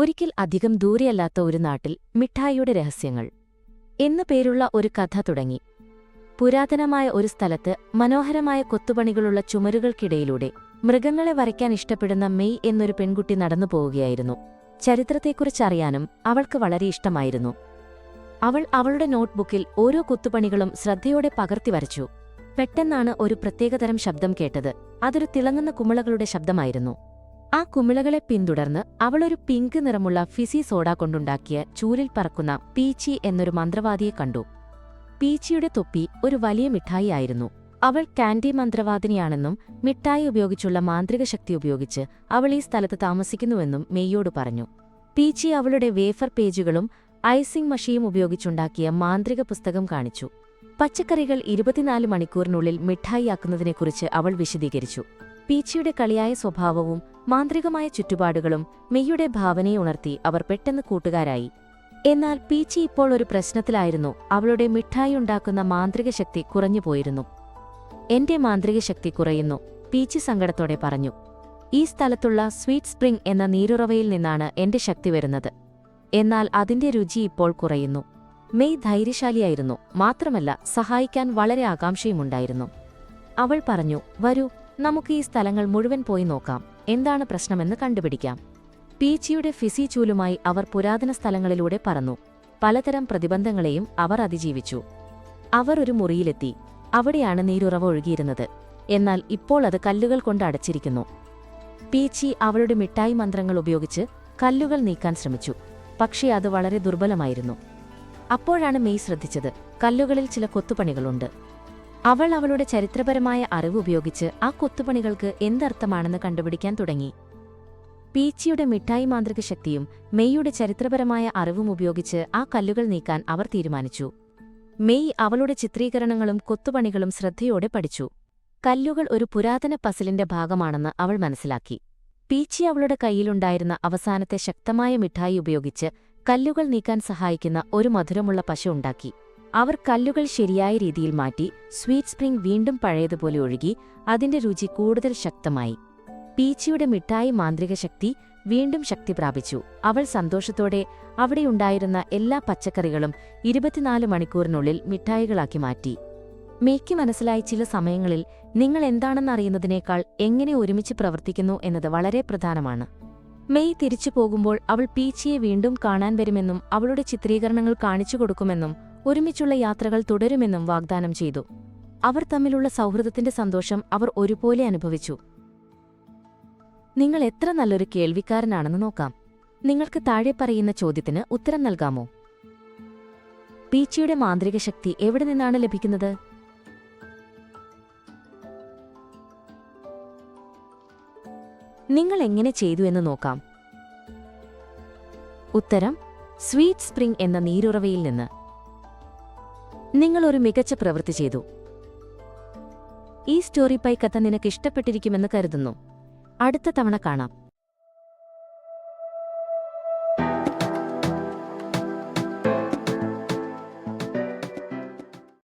ഒരിക്കൽ അധികം ദൂരെയല്ലാത്ത ഒരു നാട്ടിൽ മിഠായിയുടെ രഹസ്യങ്ങൾ എന്നു പേരുള്ള ഒരു കഥ തുടങ്ങി. പുരാതനമായ ഒരു സ്ഥലത്ത് മനോഹരമായ കൊത്തുപണികളുള്ള ചുമരുകൾക്കിടയിലൂടെ മൃഗങ്ങളെ വരയ്ക്കാൻ ഇഷ്ടപ്പെടുന്ന മെയ് എന്നൊരു പെൺകുട്ടി നടന്നു പോവുകയായിരുന്നു. ചരിത്രത്തെക്കുറിച്ചറിയാനും അവൾക്ക് വളരെ ഇഷ്ടമായിരുന്നു. അവൾ അവളുടെ നോട്ട്ബുക്കിൽ ഓരോ കൊത്തുപണികളും ശ്രദ്ധയോടെ പകർത്തി വരച്ചു. പെട്ടെന്നാണ് ഒരു പ്രത്യേകതരം ശബ്ദം കേട്ടത്. അതൊരു തിളങ്ങുന്ന കുമിളകളുടെ ശബ്ദമായിരുന്നു. ആ കുമിളകളെ പിന്തുടർന്ന് അവളൊരു പിങ്ക് നിറമുള്ള ഫിസി സോഡ കൊണ്ടുണ്ടാക്കിയ ചൂരിൽ പറക്കുന്ന പീച്ചി എന്നൊരു മന്ത്രവാദിയെ കണ്ടു. പീച്ചിയുടെ തൊപ്പി ഒരു വലിയ മിഠായി ആയിരുന്നു. അവൾ കാൻഡി മന്ത്രവാദിനിയാണെന്നും മിഠായി ഉപയോഗിച്ചുള്ള മാന്ത്രിക ശക്തി ഉപയോഗിച്ച് അവൾ ഈ സ്ഥലത്ത് താമസിക്കുന്നുവെന്നും മെയ്യോട് പറഞ്ഞു. പീച്ചി അവളുടെ വേഫർ പേജുകളും ഐസിംഗ് മഷിയും ഉപയോഗിച്ചുണ്ടാക്കിയ മാന്ത്രിക പുസ്തകം കാണിച്ചു. പച്ചക്കറികൾ ഇരുപത്തിനാല് മണിക്കൂറിനുള്ളിൽ മിഠായിയാക്കുന്നതിനെക്കുറിച്ച് അവൾ വിശദീകരിച്ചു. പീച്ചിയുടെ കളിയായ സ്വഭാവവും മാന്ത്രികമായ ചുറ്റുപാടുകളും മെയ്യുടെ ഭാവനയെ ഉണർത്തി അവർ പെട്ടെന്ന് കൂട്ടുകാരായി. എന്നാൽ പീച്ചി ഇപ്പോൾ ഒരു പ്രശ്നത്തിലായിരുന്നു. അവളുടെ മിഠായി ഉണ്ടാക്കുന്ന മാന്ത്രിക ശക്തി കുറഞ്ഞു പോയിരുന്നു. എന്റെ മാന്ത്രിക ശക്തി കുറയുന്നു പീച്ചി സങ്കടത്തോടെ പറഞ്ഞു. ഈ സ്ഥലത്തുള്ള സ്വീറ്റ് സ്പ്രിംഗ് എന്ന നീരുറവയിൽ നിന്നാണ് എന്റെ ശക്തി വരുന്നത്. എന്നാൽ അതിന്റെ രുചി ഇപ്പോൾ കുറയുന്നു. മെയ് ധൈര്യശാലിയായിരുന്നു. മാത്രമല്ല സഹായിക്കാൻ വളരെ ആകാംക്ഷയുമുണ്ടായിരുന്നു. അവൾ പറഞ്ഞു വരൂ നമുക്ക് ഈ സ്ഥലങ്ങൾ മുഴുവൻ പോയി നോക്കാം. എന്താണ് പ്രശ്നമെന്ന് കണ്ടുപിടിക്കാം. പീച്ചിയുടെ ഫിസി ചൂലുമായി അവർ പുരാതന സ്ഥലങ്ങളിലൂടെ പറന്നു. പലതരം പ്രതിബന്ധങ്ങളെയും അവർ അതിജീവിച്ചു. അവർ ഒരു മുറിയിലെത്തി. അവിടെയാണ് നീരുറവ് ഒഴുകിയിരുന്നത്. എന്നാൽ ഇപ്പോൾ അത് കല്ലുകൾ കൊണ്ട് അടച്ചിരിക്കുന്നു. പീച്ചി അവളുടെ മിഠായി മന്ത്രങ്ങൾ ഉപയോഗിച്ച് കല്ലുകൾ നീക്കാൻ ശ്രമിച്ചു. പക്ഷേ അത് വളരെ ദുർബലമായിരുന്നു. അപ്പോഴാണ് മെയ് ശ്രദ്ധിച്ചത്. കല്ലുകളിൽ ചില കൊത്തുപണികളുണ്ട്. അവൾ അവളുടെ ചരിത്രപരമായ അറിവ് ഉപയോഗിച്ച് ആ കൊത്തുപണികൾക്ക് എന്തർത്ഥമാണെന്ന് കണ്ടുപിടിക്കാൻ തുടങ്ങി. പീച്ചിയുടെ മിഠായി മാന്ത്രിക ശക്തിയും മെയ്യുടെ ചരിത്രപരമായ അറിവും ഉപയോഗിച്ച് ആ കല്ലുകൾ നീക്കാൻ അവർ തീരുമാനിച്ചു. മെയ് അവളുടെ ചിത്രീകരണങ്ങളും കൊത്തുപണികളും ശ്രദ്ധയോടെ പഠിച്ചു. കല്ലുകൾ ഒരു പുരാതന പസിലിന്റെ ഭാഗമാണെന്ന് അവൾ മനസ്സിലാക്കി. പീച്ചി അവളുടെ കയ്യിലുണ്ടായിരുന്ന അവസാനത്തെ ശക്തമായ മിഠായി ഉപയോഗിച്ച് കല്ലുകൾ നീക്കാൻ സഹായിക്കുന്ന ഒരു മധുരമുള്ള പശ ഉണ്ടാക്കി. അവർ കല്ലുകൾ ശരിയായ രീതിയിൽ മാറ്റി സ്വീറ്റ് സ്പ്രിംഗ് വീണ്ടും പഴയതുപോലെ ഒഴുകി അതിന്റെ രുചി കൂടുതൽ ശക്തമായി. പീച്ചിയുടെ മിഠായി മാന്ത്രിക ശക്തി വീണ്ടും ശക്തി പ്രാപിച്ചു. അവൾ സന്തോഷത്തോടെ അവിടെയുണ്ടായിരുന്ന എല്ലാ പച്ചക്കറികളും ഇരുപത്തിനാല് മണിക്കൂറിനുള്ളിൽ മിഠായികളാക്കി മാറ്റി. മേക്ക് മനസ്സിലായി ചില സമയങ്ങളിൽ നിങ്ങൾ എന്താണെന്ന് അറിയുന്നതിനേക്കാൾ എങ്ങനെ ഒരുമിച്ച് പ്രവർത്തിക്കുന്നു എന്നത് വളരെ പ്രധാനമാണ്. മെയ് തിരിച്ചു പോകുമ്പോൾ അവൾ പീച്ചിയെ വീണ്ടും കാണാൻ വരുമെന്നും അവളുടെ ചിത്രീകരണങ്ങൾ കാണിച്ചു കൊടുക്കുമെന്നും ഒരുമിച്ചുള്ള യാത്രകൾ തുടരുമെന്നും വാഗ്ദാനം ചെയ്തു. അവർ തമ്മിലുള്ള സൗഹൃദത്തിന്റെ സന്തോഷം അവർ ഒരുപോലെ അനുഭവിച്ചു. നിങ്ങൾ എത്ര നല്ലൊരു കേൾവിക്കാരനാണെന്ന് നോക്കാം. നിങ്ങൾക്ക് താഴെ പറയുന്ന ചോദ്യത്തിന് ഉത്തരം നൽകാമോ? പീച്ചിയുടെ മാന്ത്രിക ശക്തി എവിടെ നിന്നാണ് ലഭിക്കുന്നത്? നിങ്ങൾ എങ്ങനെ ചെയ്തു എന്ന് നോക്കാം. ഉത്തരം സ്വീറ്റ് സ്പ്രിംഗ് എന്ന നീരുറവയിൽ നിന്ന്. നിങ്ങൾ ഒരു മികച്ച പ്രവൃത്തി ചെയ്തു. ഈ സ്റ്റോറി പൈ കഥ നിനക്ക് ഇഷ്ടപ്പെട്ടിരിക്കുമെന്ന് കരുതുന്നു. അടുത്ത തവണ കാണാം.